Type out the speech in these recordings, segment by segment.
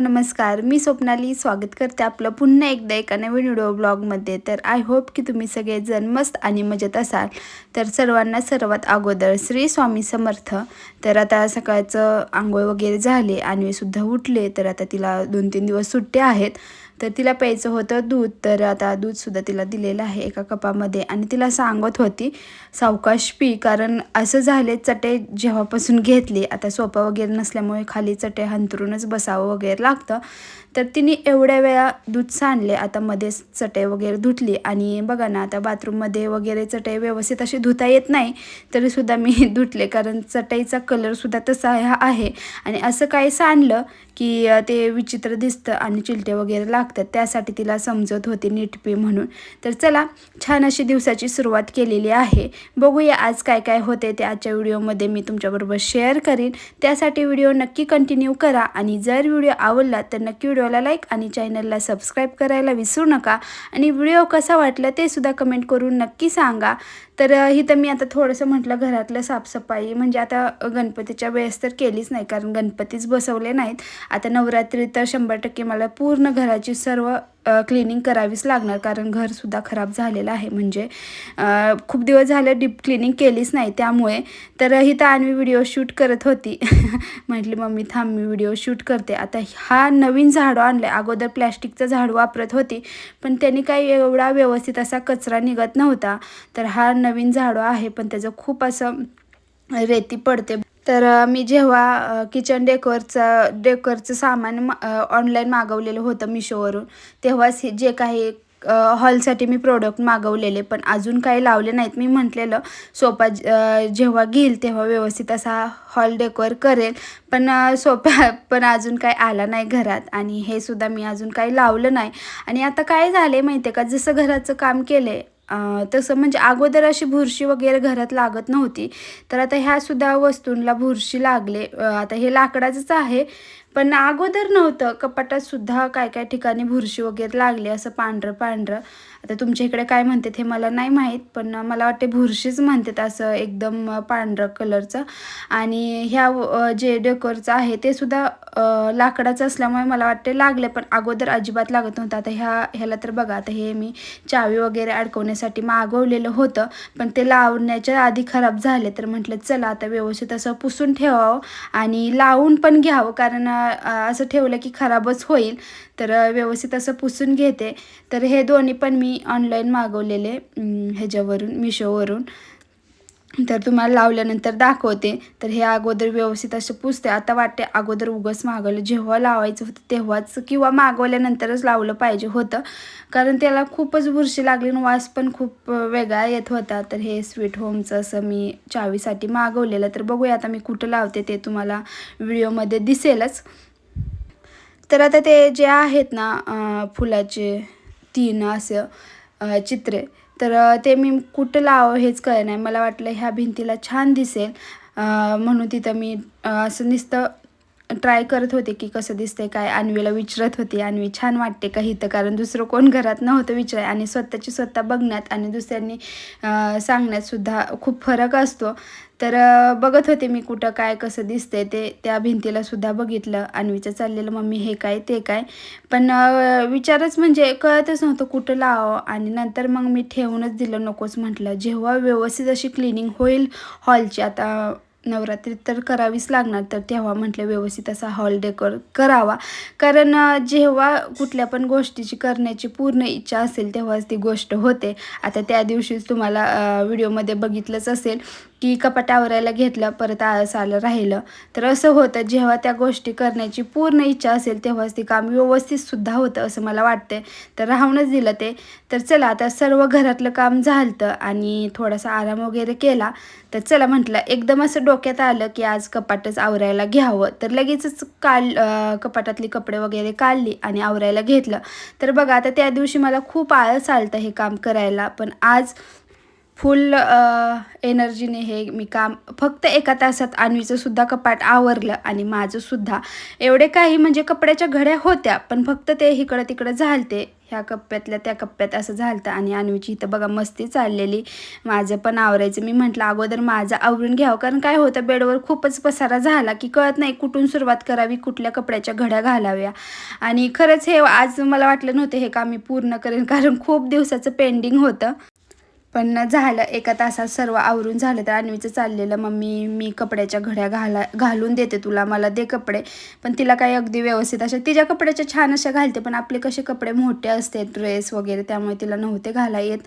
नमस्कार मी स्वप्नाली. स्वागत करते आपलं पुन्हा एकदा एका नवीन व्हिडिओ ब्लॉगमध्ये. तर आय होप की तुम्ही सगळेजण मस्त आणि मजेत असाल. तर सर्वांना सर्वात अगोदर श्री स्वामी समर्थ. तर आता सकाळचं आंघोळ वगैरे झाले आणि सुद्धा उठले. तर आता तिला दोन तीन दिवस सुट्ट्या आहेत. तर तिला प्यायचं होतं दूध तर आता दूधसुद्धा तिला दिलेलं आहे एका कपामध्ये. आणि तिला सांगत होती सावकाश पी कारण असं झाले चटे जेव्हापासून घेतली. आता सोपा वगैरे नसल्यामुळे खाली चटे हंतरूनच बसावं वगैरे लागतं. तर तिने एवढ्या वेळा दूध सांडले. आता मध्येच चटई वगैरे धुतली. आणि बघा ना आता बाथरूममध्ये वगैरे चटई व्यवस्थित अशी धुता येत नाही तरीसुद्धा मी धुतले. कारण चटईचा कलरसुद्धा तसा हा आहे. आणि असं काही सांडलं की ते विचित्र दिसतं आणि चिलटे वगैरे लागतं लागतात. त्यासाठी तिला समजत होती नीटपी म्हणून. तर चला छान अशी दिवसाची सुरुवात केलेली आहे. बघूया आज काय काय होते ते आजच्या व्हिडिओमध्ये मी तुमच्याबरोबर शेअर करीन. त्यासाठी व्हिडिओ नक्की कंटिन्यू करा आणि जर व्हिडिओ आवडला तर नक्की व्हिडिओला लाईक आणि चॅनलला सबस्क्राईब करायला विसरू नका. आणि व्हिडिओ कसा वाटला ते सुद्धा कमेंट करून नक्की सांगा. तर इथं मी आता थोडंसं म्हटलं घरातलं साफसफाई म्हणजे आता गणपतीच्या वेळेस तर केलीच नाही कारण गणपतीच बसवले नाहीत. आता नवरात्री तर शंभर टक्के मला पूर्ण घराची सर्व क्लिनिंग करावीच लागणार. कारण घरसुद्धा खराब झालेलं आहे. म्हणजे खूप दिवस झाले डीप क्लिनिंग केलीच नाही. त्यामुळे तर इथं आणि व्हिडिओ शूट करत होती. म्हटली मम्मी थांब मी व्हिडिओ शूट करते. आता हा नवीन झाडू आणलं अगोदर प्लॅस्टिकचं झाडू वापरत होती. पण त्यांनी काही एवढा व्यवस्थित असा कचरा निघत नव्हता. तर हा नवीन झाडू आहे. पण त्याचं खूप असं रेती पडते. तर मी जेव्हा किचन डेकोरचं डेकोरचं सामान ऑनलाईन मागवलेलं होतं मिशोवरून तेव्हाच जे काही हॉलसाठी मी प्रोडक्ट मागवलेले. पण अजून काही लावले नाहीत. मी म्हटलेलं सोपा जेव्हा घेईल तेव्हा व्यवस्थित असा हॉल डेकोर करेल. पण सोप्या पण अजून काही आला नाही घरात. आणि हे सुद्धा मी अजून काही लावलं नाही. आणि आता काय झाले माहिती आहे का? जसं घराचं काम केलं आहे तसं म्हणजे अगोदर अशी बुरशी वगैरे घरात लागत नव्हती. तर आता ह्यासुद्धा वस्तूंना बुरशी लागले. आता हे लाकडाचंच आहे. पण अगोदर नव्हतं. कपाटात सुद्धा काय काय ठिकाणी बुरशी वगैरे लागली असं पांढरं पांढरं. आता तुमच्या इकडे काय म्हणतात हे मला नाही माहीत पण मला वाटते बुरशीच म्हणतात असं एकदम पांढरं कलरचं. आणि ह्या जे डेकोरचं आहे ते सुद्धा लाकडाचं असल्यामुळे मला वाटते लागले पण अगोदर अजिबात लागत नव्हतं. आता ह्या ह्याला तर बघा आता हे मी चावी वगैरे अडकवण्यासाठी मागवलेलं होतं पण ते लावण्याच्या आधी खराब झाले. तर म्हटलं चला आता व्यवस्थित असं पुसून ठेवावं आणि लावून पण घ्यावं कारण असं ठेवलं की खराबच होईल. तर व्यवस्थित असं पुसून घेते. तर हे दोन्ही पण मी ऑनलाईन मागवलेले ह्याच्यावरून मिशोवरून तर तुम्हाला लावल्यानंतर दाखवते. तर हे अगोदर व्यवस्थित असं पुसते. आता वाटते अगोदर उगस मागवलं. जेव्हा लावायचं होतं तेव्हाच किंवा मागवल्यानंतरच लावलं पाहिजे होतं. कारण त्याला खूपच बुरशी लागली आणि वास पण खूप वेगळा येत होता. तर हे स्वीट होमचं असं मी चावीसाठी मागवलेलं. तर बघूया आता मी कुठं लावते ते तुम्हाला व्हिडिओमध्ये दिसेलच. तर आता ते जे आहेत ना फुलाचे तीन असं चित्रे तर ते मी कुठं लावावं हेच कळे नाही मला वाटलं ह्या भिंतीला छान दिसेल. म्हणून तिथं मी असं नुसतं ट्राय करत होते की कसं दिसतंय काय अन्वीला विचारत होती. अन्वी छान वाटते का इथं? कारण दुसरं कोण घरात नव्हतं विचाराय आणि स्वतःची स्वतः बघण्यात आणि दुसऱ्यांनी सांगण्यात सुद्धा खूप फरक असतो. तर बघत होते मी कुठं काय कसं दिसतंय ते. त्या भिंतीला सुद्धा बघितलं. अन्वीचं चाललेलं मम्मी हे काय ते काय? पण विचारच म्हणजे कळतच नव्हतं कुठं लावावं. आणि नंतर मग मी ठेवूनच दिलं नकोच म्हटलं. जेव्हा व्यवस्थित अशी क्लिनिंग होईल हॉलची आता नवरात्रीत तर करावीच लागणार तर तेव्हा म्हटलं व्यवस्थित असा हॉल डेकोर करावा. कारण जेव्हा कुठल्या पण गोष्टीची करण्याची पूर्ण इच्छा असेल तेव्हाच ती गोष्ट होते. आता त्या दिवशीच तुम्हाला व्हिडिओमध्ये बघितलंच असेल. की कपाट आवरायला घेतलं परत आळस आलं राहिलं. तर असं होतं जेव्हा त्या गोष्टी करण्याची पूर्ण इच्छा असेल तेव्हाच ते काम व्यवस्थितसुद्धा होतं असं मला वाटते तर राहूनच दिलं ते. तर चला आता सर्व घरातलं काम झालं आणि थोडासा आराम वगैरे केला. तर चला म्हटलं एकदम असं डोक्यात आलं की आज कपाटच आवरायला घ्यावं. तर लगेचच काल कपाटातली कपडे वगैरे काढली आणि आवरायला घेतलं. तर बघा आता त्या दिवशी मला खूप आळस आलतं हे काम करायला. पण आज फुल एनर्जीने हे मी काम फक्त एका तासात अन्वीचं सुद्धा कपाट आवरलं आणि माझं सुद्धा. एवढे काही म्हणजे कपड्याच्या घड्या होत्या पण फक्त ते इकडं तिकडं झालते. ह्या कप्प्यातल्या त्या कप्प्यात असं झालं आणि आणवीची इथं बघा मस्ती चाललेली. माझं पण आवरायचं. मी म्हटलं अगोदर माझं आवरून घ्यावं. कारण काय होतं बेडवर खूपच पसारा झाला की कळत नाही कुठून सुरुवात करावी कुठल्या कपड्याच्या घड्या घालाव्या. आणि खरंच हे आज मला वाटलं नव्हतं हे काम मी पूर्ण करेन कारण खूप दिवसाचं पेंडिंग होतं. पण झालं. एका तासात सर्व आवरून झालं तर अन्वीचं चाललेलं मम्मी मी कपड्याच्या घड्या घाला घालून देते तुला मला दे कपडे. पण तिला काही अगदी व्यवस्थित अशा तिच्या कपड्याच्या छान अशा घालते पण आपले कसे कपडे मोठे असते ड्रेस वगैरे त्यामुळे तिला नव्हते घाला येत.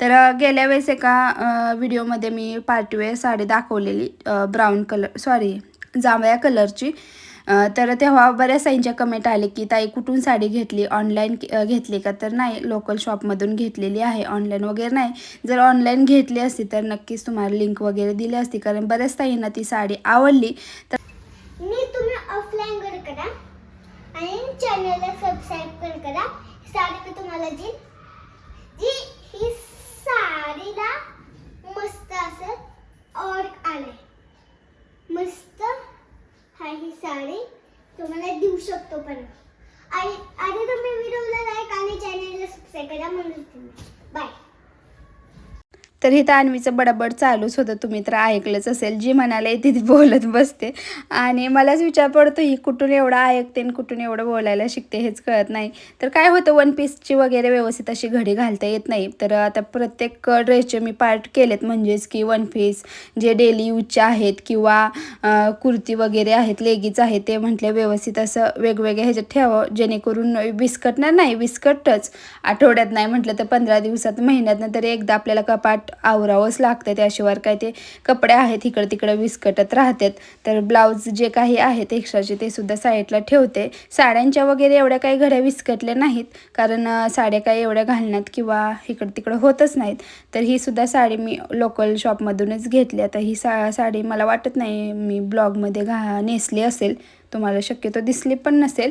तर गेल्या वेळेस एका व्हिडिओमध्ये मी पार्टीवेअर साडी दाखवलेली ब्राऊन कलर सॉरी जांभळ्या कलरची. तर तेव्हा बऱ्याच साईंच्या कमेंट आले की ताई कुठून साडी घेतली? ऑनलाईन घेतली का तर नाही. लोकल शॉपमधून घेतलेली आहे. ऑनलाईन वगैरे नाही. जर ऑनलाईन घेतली असती तर नक्कीच तुम्हाला लिंक वगैरे दिली असती. कारण बऱ्याच ताईंना ती साडी आवडली. तर मी तुम्ही ऑफलाईन करा आणि चॅनलला सबस्क्राईब करा. साडी मी तुम्हाला जी ही साडीला मस्त असं और आलंय मस्त हा ही साडी तुम्हाला देऊ शकतो पण आणि आधी तुम्ही व्हिडिओला लाईक आणि चॅनलला सबस्क्राईब करा म्हणून बाय तर हे तान्वीचं बडाबड चालूच होतं. तुम्ही तर ऐकलंच असेल. जी म्हणाले ती ती बोलत बसते. आणि मलाच विचार पडतो ही कुठून एवढं ऐकते आणि कुठून एवढं बोलायला शिकते हेच कळत नाही. तर काय होतं वन पीसची वगैरे व्यवस्थित अशी घडी घालता येत नाही. तर आता प्रत्येक ड्रेसचे मी पार्ट केलेत. म्हणजेच की वन पीस जे डेली यूजचे आहेत किंवा कुर्ती वगैरे आहेत लेगीज आहेत ते म्हटले व्यवस्थित असं वेगवेगळ्या ह्याच्यात ठेवावं. जेणेकरून विस्कटणार नाही विस्कटच आठवड्यात नाही म्हटलं तर पंधरा दिवसात महिन्यातनं तरी एकदा आपल्याला कपाट आवरावंच लागतं त्याशिवाय काय ते कपडे आहेत इकडं तिकडं विस्कटत राहतात. तर ब्लाऊज जे काही आहेत एक्स्ट्राचे ते सुद्धा साईडला ठेवते. साड्यांच्या वगैरे एवढ्या काही घड्या विस्कटल्या नाहीत कारण साड्या काही एवढ्या घालण्यात किंवा इकडं तिकडं होतच नाहीत. तर ही सुद्धा साडी मी लोकल शॉपमधूनच घेतली. आता ही सा साडी मला वाटत नाही मी ब्लॉगमध्ये घा नेसली असेल. तुम्हाला शक्यतो दिसली पण नसेल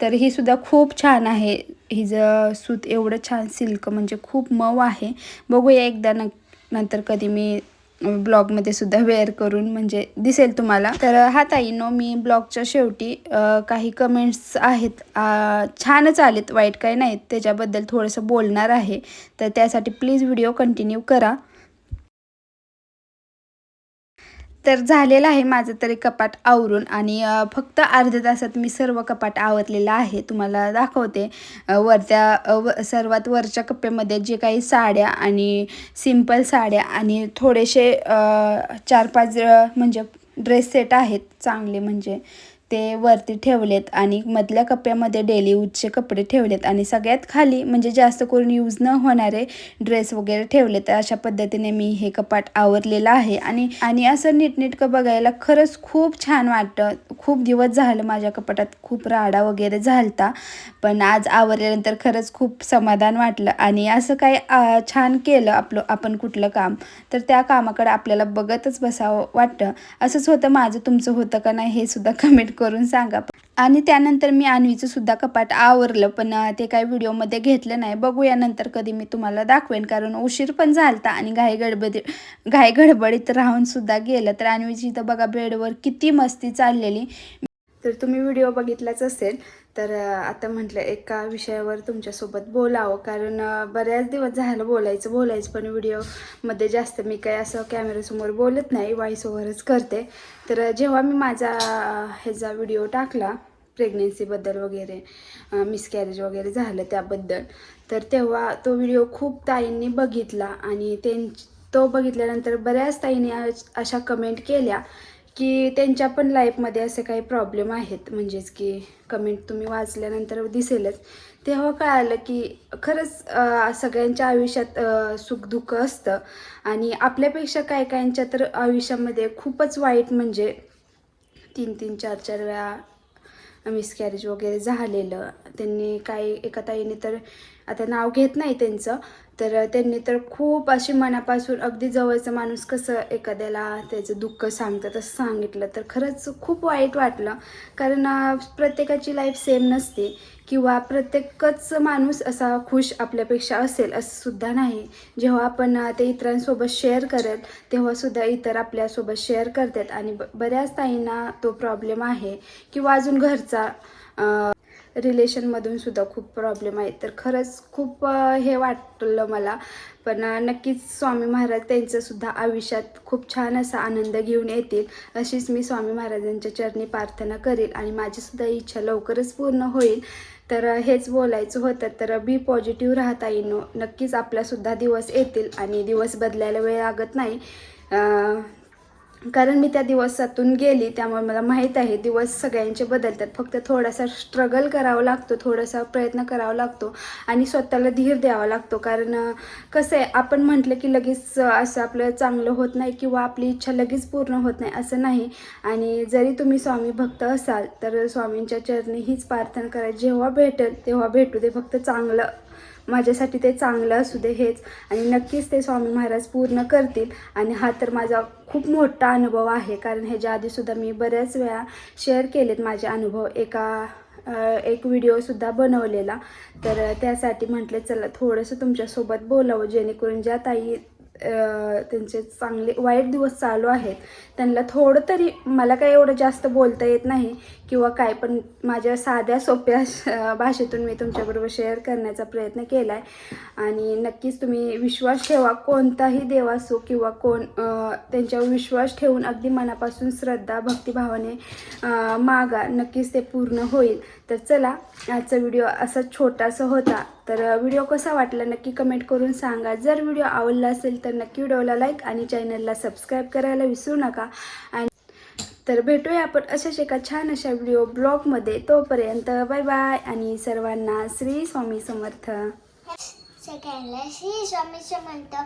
तर ही सुद्धा खूप छान आहे हिचं सूत. एवढं छान सिल्क म्हणजे खूप मऊ आहे. बघूया एकदा न नंतर कधी मी ब्लॉगमध्ये सुद्धा वेअर करून म्हणजे दिसेल तुम्हाला. तर हा ताईनो मी ब्लॉगच्या शेवटी काही कमेंट्स आहेत छानच आलेत वाईट काही नाहीत. त्याच्याबद्दल थोडंसं बोलणार आहे. तर त्यासाठी प्लीज व्हिडिओ कंटिन्यू करा. तर झालेलं आहे माझं तरी कपाट आवरून आणि फक्त अर्ध्या तासात मी सर्व कपाट आवरलेलं आहे. तुम्हाला दाखवते. वरच्या व सर्वात वरच्या कप्प्यामध्ये जे काही साड्या आणि सिंपल साड्या आणि थोडेसे चार पाच म्हणजे ड्रेस सेट आहेत चांगले म्हणजे ते वरती ठेवलेत आणि मधल्या कप्प्यामध्ये डेली यूजचे कपडे ठेवलेत आणि सगळ्यात खाली म्हणजे जास्त करून यूज न होणारे ड्रेस वगैरे ठेवले तर अशा पद्धतीने मी हे कपाट आवरलेलं आहे आणि आणि असं नीटनेटकं बघायला खरंच खूप छान वाटतं. खूप दिवस झालं माझ्या कपाटात खूप राडा वगैरे झालता पण आज आवरल्यानंतर खरंच खूप समाधान वाटलं आणि असं काही छान केलं आपलं आपण कुठलं काम. तर त्या कामाकडे आपल्याला बघतच बसावं वाटतं. असंच होतं माझं तुमचं होतं का नाही हे सुद्धा कमेंट करून सांगा. आणि त्यानंतर मी अन्वीचं सुद्धा कपाट आवरलं पण ते काही व्हिडिओमध्ये घेतलं नाही. बघूया नंतर कधी मी तुम्हाला दाखवेन कारण उशीर पण झालता आणि घाई गडबडी घाई गडबडीत राहून सुद्धा गेलं. तर अन्वीची इथं बघा बेडवर किती मस्ती चाललेली. तर तुम्ही व्हिडिओ बघितलाच असेल तर आता म्हटलं एका विषयावर तुमच्यासोबत बोलावं. कारण बऱ्याच दिवस झालं बोलायचं बोलायचं पण व्हिडिओमध्ये जास्त मी काही असं कॅमेऱ्यासमोर बोलत नाही व्हॉइस ओव्हरच करते. तर जेव्हा मी माझा ह्याचा व्हिडिओ टाकला प्रेग्नेन्सीबद्दल वगैरे मिसकॅरेज वगैरे झालं त्याबद्दल तर तेव्हा तो व्हिडिओ खूप ताईंनी बघितला आणि त्यां तो बघितल्यानंतर बऱ्याच ताईंनी अशा कमेंट केल्या की त्यांच्या पण लाईफमध्ये असे काही प्रॉब्लेम आहेत. म्हणजेच की कमेंट तुम्ही वाचल्यानंतर दिसेलच. तेव्हा कळालं की खरंच सगळ्यांच्या आयुष्यात सुखदुःख असतं. आणि आपल्यापेक्षा काय कायांच्या तर आयुष्यामध्ये खूपच वाईट म्हणजे तीन तीन चार चार वेळा मिसकॅरेज वगैरे झालेलं. त्यांनी काही एका ताईने तर आता नाव घेत नाही त्यांचं. तर त्यांनी तर खूप अशी मनापासून अगदी जवळचं माणूस कसं एखाद्याला त्याचं दुःख सांगतं तसं सांगितलं तर खरंच खूप वाईट वाटलं. कारण प्रत्येकाची लाईफ सेम नसते किंवा प्रत्येकच माणूस असा खुश आपल्यापेक्षा असेल असं सुद्धा नाही. जेव्हा आपण ते इतरांसोबत शेअर करेल तेव्हासुद्धा इतर आपल्यासोबत शेअर करतात. आणि ब बऱ्याच ताईंना तो प्रॉब्लेम आहे. किंवा अजून घरचा रिलेशनमधून सुद्धा खूप प्रॉब्लेम आहे तर खरंच खूप हे वाटलं मला. पण नक्कीच स्वामी महाराज त्यांचंसुद्धा आयुष्यात खूप छान असा आनंद घेऊन येतील अशीच मी स्वामी महाराजांच्या चरणी प्रार्थना करेल आणि माझीसुद्धा इच्छा लवकरच पूर्ण होईल. तर हेच बोलायचं होतं. तर बी पॉझिटिव्ह राहता येईनो नक्कीच आपल्यासुद्धा दिवस येतील आणि दिवस बदलायला वेळ लागत नाही. कारण मी त्या दिवसातून गेली त्यामुळे मला माहीत आहे दिवस सगळ्यांचे बदलतात. फक्त थोडासा स्ट्रगल करावा लागतो थोडासा प्रयत्न करावा लागतो आणि स्वतःला धीर द्यावा लागतो. कारण कसं आहे आपण म्हटलं की लगेच असं आपलं चांगलं होत नाही किंवा आपली इच्छा लगेच पूर्ण होत नाही असं नाही. आणि जरी तुम्ही स्वामी भक्त असाल तर स्वामींच्या चरणी हीच प्रार्थना करा जेव्हा भेटेल तेव्हा भेटू दे. फक्त चांगलं माझ्यासाठी ते चांगलं असू दे हेच. आणि नक्कीच ते स्वामी महाराज पूर्ण करतील. आणि हा तर माझा खूप मोठा अनुभव आहे. कारण ह्याच्या आधीसुद्धा मी बऱ्याच वेळा शेअर केलेत माझे अनुभव. एका एक व्हिडिओसुद्धा बनवलेला. तर त्यासाठी म्हटले चला थोडंसं तुमच्यासोबत बोलावं. जेणेकरून ज्या ताई त्यांचे चांगले वाईट दिवस चालू आहेत. त्यांना थोडं तरी मला काही एवढं जास्त बोलता येत नाही किंवा काय पण माझ्या साध्या सोप्या भाषेतून मी तुमच्याबरोबर शेअर करण्याचा प्रयत्न केला आहे आणि नक्कीच तुम्ही विश्वास ठेवा कोणताही देव असो किंवा कोण त्यांच्यावर विश्वास ठेवून अगदी मनापासून श्रद्धा भक्तिभावाने मागा. नक्कीच ते पूर्ण होईल. तर चला आजचा व्हिडिओ असा छोटासा होता. तर व्हिडिओ कसा वाटला नक्की कमेंट करून सांगा. जर व्हिडिओ आवडला असेल तर नक्की व्हिडिओला लाईक आणि चॅनलला सबस्क्राईब करायला विसरू नका. आणि तर भेटूया आपण अशाच एका छान अशा व्हिडिओ ब्लॉगमध्ये. तोपर्यंत बाय बाय आणि सर्वांना श्री स्वामी समर्थ. सगळ्यांना श्री स्वामी समर्थ.